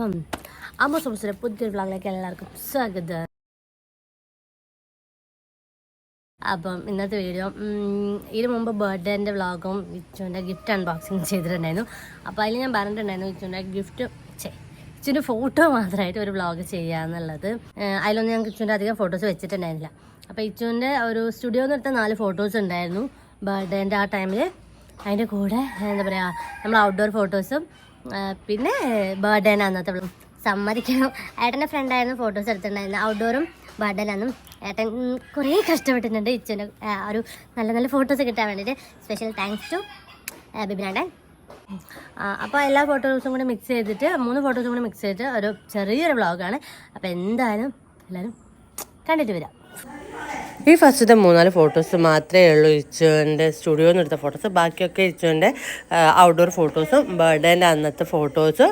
അപ്പം അമ്മ സംസാരം പുതിയൊരു വ്ളോഗിലേക്ക് എല്ലാവർക്കും സ്വാഗതം. അപ്പം ഇന്നത്തെ വീഡിയോ ഇതിനു മുമ്പ് ബർത്ത്ഡേന്റെ വ്ളോഗും ഇച്ചുവിന്റെ ഗിഫ്റ്റ് അൺബോക്സിങ് ചെയ്തിട്ടുണ്ടായിരുന്നു. അപ്പോൾ അതിൽ ഞാൻ പറഞ്ഞിട്ടുണ്ടായിരുന്നു ഇച്ചുവിന്റെ ഗിഫ്റ്റ് ചേ ഇച്ചുവിന്റെ ഫോട്ടോ മാത്രമായിട്ട് ഒരു വ്ളോഗ് ചെയ്യാന്നുള്ളത്. അതിലൊന്നും ഞങ്ങൾക്ക് ഇച്ചുവിന്റെ അധികം ഫോട്ടോസ് വെച്ചിട്ടുണ്ടായിരുന്നില്ല. അപ്പോൾ ഇച്ചുവിന്റെ ഒരു സ്റ്റുഡിയോന്ന് എടുത്ത നാല് ഫോട്ടോസ് ഉണ്ടായിരുന്നു ബർത്ത്ഡേന്റെ ആ ടൈമിൽ അതിന്റെ കൂടെ എന്താ പറയുക നമ്മൾ ഔട്ട്ഡോർ ഫോട്ടോസും പിന്നെ ബർത്ത്ഡേന്റെ അന്നത്തെ വ്ളോഗ് സമ്മതിക്കണം ഏട്ടന്റെ ഫ്രണ്ടായിരുന്നു ഫോട്ടോസ് എടുത്തിട്ടുണ്ടായിരുന്നു. ഔട്ട്ഡോറും ബർത്ത്ഡേയിലന്നും ഏട്ടൻ കുറേ കഷ്ടപ്പെട്ടിട്ടുണ്ട് ഇച്ചന്റെ ഒരു നല്ല നല്ല ഫോട്ടോസ് കിട്ടാൻ വേണ്ടിയിട്ട് സ്പെഷ്യൽ താങ്ക്സ് ടു ബിബിനാട്ടൻ അപ്പോൾ എല്ലാ ഫോട്ടോസും കൂടി മിക്സ് ചെയ്തിട്ട് മൂന്ന് ഫോട്ടോസും കൂടി മിക്സ് ചെയ്തിട്ട് ഒരു ചെറിയൊരു വ്ളോഗാണ് അപ്പോൾ എന്തായാലും എല്ലാവരും കണ്ടിട്ട് വരാം. ഈ ഫസ്റ്റത്തെ മൂന്നാൽ ഫോട്ടോസ് മാത്രമേ ഉള്ളൂ ഇച്ചുവിന്റെ സ്റ്റുഡിയോയിൽ നിന്ന് എടുത്ത ഫോട്ടോസ്. ബാക്കിയൊക്കെ ഇച്ചുവിന്റെ ഔട്ട്ഡോർ ഫോട്ടോസും ബർത്ത്ഡേന്റെ അന്നത്തെ ഫോട്ടോസ്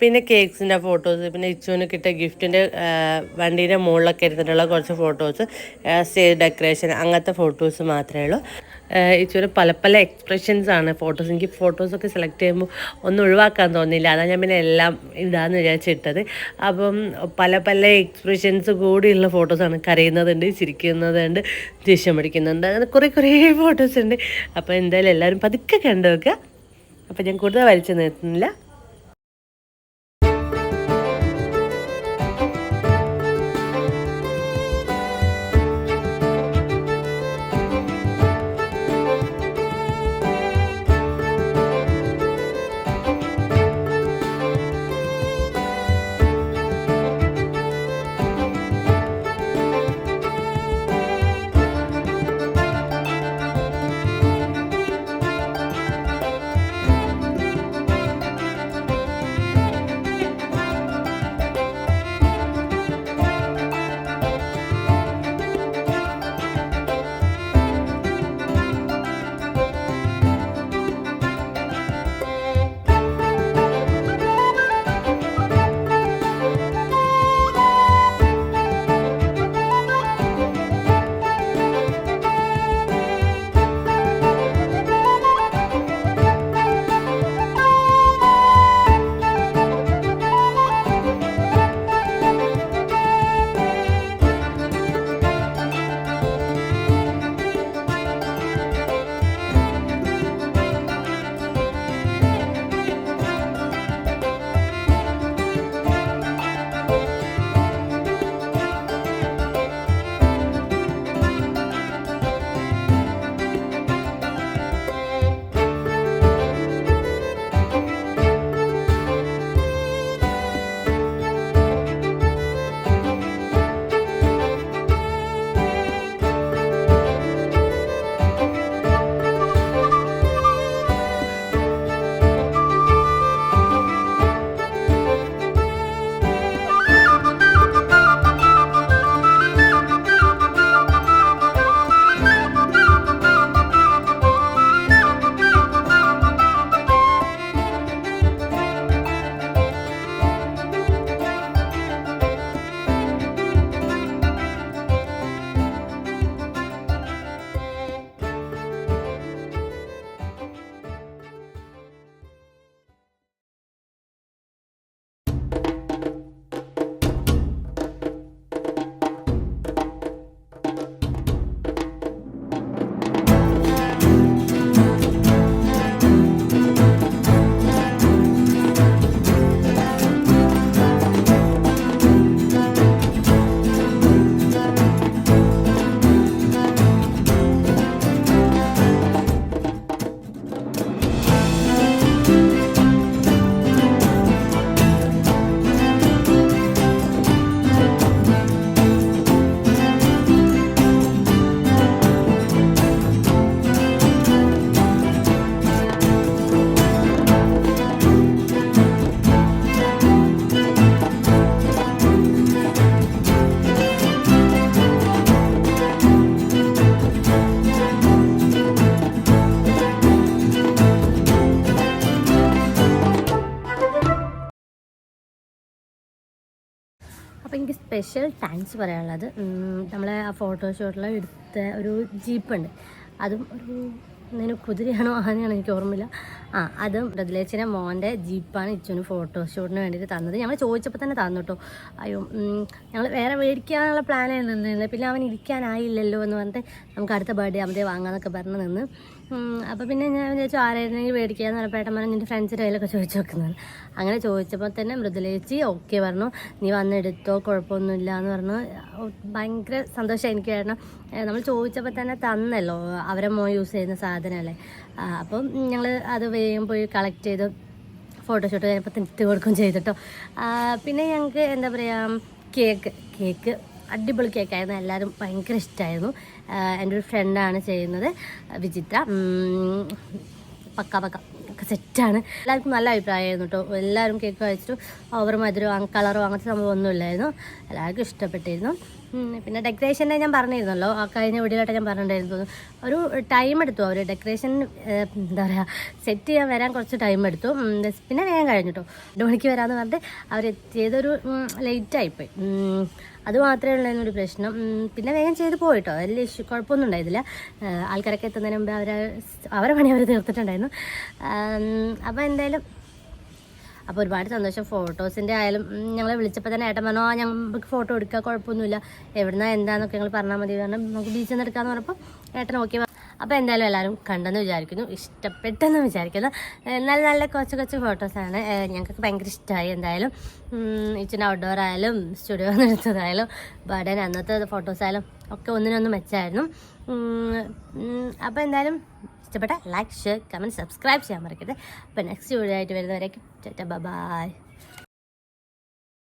പിന്നെ കേക്ക്സിന്റെ ഫോട്ടോസ് പിന്നെ ഇച്ചുവിന് കിട്ടിയ ഗിഫ്റ്റിന്റെ വണ്ടീന്റെ മുകളിലൊക്കെ ഇരുന്നിട്ടുള്ള കുറച്ച് ഫോട്ടോസ് സ്റ്റേജ് ഡെക്കറേഷൻ അങ്ങനത്തെ ഫോട്ടോസ് മാത്രമേ ഉള്ളൂ. ഇച്ചുവിന് പല പല എക്സ്പ്രഷൻസ് ആണ്. ഫോട്ടോസ് എനിക്ക് ഫോട്ടോസൊക്കെ സെലക്ട് ചെയ്യുമ്പോൾ ഒന്നും ഒഴിവാക്കാൻ തോന്നിയില്ല. അതാണ് ഞാൻ പിന്നെ എല്ലാം ഇടാന്ന് വിചാരിച്ചിട്ടത്. അപ്പം പല പല എക്സ്പ്രഷൻസ് കൂടിയുള്ള ഫോട്ടോസാണ് കരയുന്നതുണ്ട് ചിരിക്കുന്നതുണ്ട് ദേഷ്യം പിടിക്കുന്നുണ്ട് അങ്ങനെ കുറേ കുറേ ഫോട്ടോസ് ഉണ്ട്. അപ്പോൾ എന്തായാലും എല്ലാവരും പതുക്കെ കണ്ടു വെക്കുക അപ്പോൾ ഞാൻ കൂടുതൽ വലിച്ചു നിർത്തുന്നില്ല. സ്പെഷ്യൽ താങ്ക്സ് പറയാനുള്ളത്. നമ്മളെ ആ ഫോട്ടോഷൂട്ടിൽ എടുത്ത ഒരു ജീപ്പുണ്ട്. അതും ഒരു എന്തെങ്കിലും കുതിരയാണോ ആനയാണോ എനിക്ക് ഓർമ്മയില്ല. ആ അതും മൃദുലേച്ചിനെ മോന്റെ ജീപ്പാണ് ഇച്ചുവിന് ഫോട്ടോഷൂട്ടിന് വേണ്ടിയിട്ട് തന്നത്. ഞങ്ങൾ ചോദിച്ചപ്പോൾ തന്നെ തന്നു കേട്ടോ. അയ്യോ ഞങ്ങൾ വേറെ മേടിക്കാനുള്ള പ്ലാൻ നിന്നില്ല പിന്നെ അവൻ ഇരിക്കാനായില്ലല്ലോ എന്ന് പറഞ്ഞിട്ട് നമുക്ക് അടുത്ത ബർത്ത്ഡേ ആകുമ്പോഴേ വാങ്ങാമെന്നൊക്കെ പറഞ്ഞ് നിന്ന്. അപ്പോൾ പിന്നെ ഞാൻ വിചാരിച്ചു ആരായിരുന്നെങ്കിൽ മേടിക്കാന്ന് പറഞ്ഞപ്പോൾ പറഞ്ഞു നിന്റെ ഫ്രണ്ട്സിന്റെ കയ്യിലൊക്കെ ചോദിച്ചു നോക്കുന്നത് അങ്ങനെ ചോദിച്ചപ്പോൾ തന്നെ മൃദുലേച്ചി ഓക്കെ പറഞ്ഞു. നീ വന്നെടുത്തോ കുഴപ്പമൊന്നുമില്ല എന്ന് പറഞ്ഞു. ഭയങ്കര സന്തോഷം എനിക്ക് കാരണം നമ്മൾ ചോദിച്ചപ്പോൾ തന്നെ തന്നല്ലോ അവരെ മോ യൂസ് ചെയ്യുന്ന സാധനമല്ലേ? അപ്പം ഞങ്ങൾ അത് വേഗം പോയി കളക്ട് ചെയ്ത് ഫോട്ടോഷൂട്ട് കഴിഞ്ഞപ്പോൾ തിരിച്ചു കൊടുക്കുകയും ചെയ്തിട്ടോ. പിന്നെ ഞങ്ങൾക്ക് എന്താ പറയുക കേക്ക് കേക്ക് അടിപൊളി കേക്കായിരുന്നു എല്ലാവരും ഭയങ്കര ഇഷ്ടമായിരുന്നു എന്റെ ഒരു ഫ്രണ്ടാണ് ചെയ്യുന്നത് വിചിത്ര. പക്ക പക്ക ഒക്കെ സെറ്റാണ് എല്ലാവർക്കും നല്ല അഭിപ്രായമായിരുന്നു കേട്ടോ എല്ലാവരും കേക്ക് കഴിച്ചിട്ട് ഓവർ മധുരവും കളറോ അങ്ങനത്തെ സംഭവം ഒന്നും ഇല്ലായിരുന്നു എല്ലാവർക്കും ഇഷ്ടപ്പെട്ടിരുന്നു. പിന്നെ ഡെക്കറേഷന്റെ ഞാൻ പറഞ്ഞിരുന്നല്ലോ ആ കഴിഞ്ഞ വീഡിയോയിലായിട്ട് ഞാൻ പറഞ്ഞിട്ടുണ്ടായിരുന്നു. ഒരു ടൈം എടുത്തു അവർ ഡെക്കറേഷൻ എന്താ പറയുക സെറ്റ് ചെയ്യാൻ വരാൻ കുറച്ച് ടൈം എടുത്തു. പിന്നെ വേഗം കഴിഞ്ഞു രണ്ട് മണിക്ക് വരാമെന്ന് പറഞ്ഞിട്ട് അവർ എത്തിയതൊരു ലേറ്റായിപ്പോയി അത് മാത്രമേ ഉള്ളായിരുന്നു ഒരു പ്രശ്നം. പിന്നെ വേഗം ചെയ്ത് പോയിട്ടോ. വലിയ ഇഷ്യൂ കുഴപ്പമൊന്നും ഉണ്ടായിരുന്നില്ല. ആൾക്കാരൊക്കെ എത്തുന്നതിന് മുമ്പ് അവർ അവരെ പണി അവർ തീർത്തിട്ടുണ്ടായിരുന്നു. അപ്പോൾ എന്തായാലും അപ്പോൾ ഒരുപാട് സന്തോഷം. ഫോട്ടോസിന്റെ ആയാലും ഞങ്ങളെ വിളിച്ചപ്പോൾ തന്നെ ഏട്ടൻ പറഞ്ഞു ആ ഞങ്ങൾക്ക് ഫോട്ടോ എടുക്കുക കുഴപ്പമൊന്നുമില്ല. എവിടുന്ന എന്താണെന്നൊക്കെ ഞങ്ങൾ പറഞ്ഞാൽ മതി. കാരണം നമുക്ക് ബീച്ചിൽ നിന്ന് എടുക്കാമെന്ന് പറഞ്ഞപ്പോൾ ഏട്ടൻ ഓക്കെ അപ്പോൾ എന്തായാലും എല്ലാവരും കണ്ടെന്ന് വിചാരിക്കുന്നു ഇഷ്ടപ്പെട്ടെന്ന് വിചാരിക്കുന്നു. നല്ല നല്ല കൊച്ചു കൊച്ചു ഫോട്ടോസാണ് ഞങ്ങൾക്ക് ഭയങ്കര ഇഷ്ടമായി എന്തായാലും. ഇച്ചിരി ഔട്ട്ഡോർ ആയാലും സ്റ്റുഡിയോ എടുത്തതായാലും ബർഡൻ അന്നത്തെ ഫോട്ടോസ് ആയാലും ഒക്കെ ഒന്നിനൊന്ന് മെച്ചമായിരുന്നു അപ്പോൾ എന്തായാലും ഇഷ്ടപ്പെട്ട ലൈക്ക് ഷെയർ കമന്റ് സബ്സ്ക്രൈബ് ചെയ്യാൻ മറക്കരുത്. അപ്പോൾ നെക്സ്റ്റ് വീഡിയോ ആയിട്ട് വരുന്നവരേക്കും. ബൈ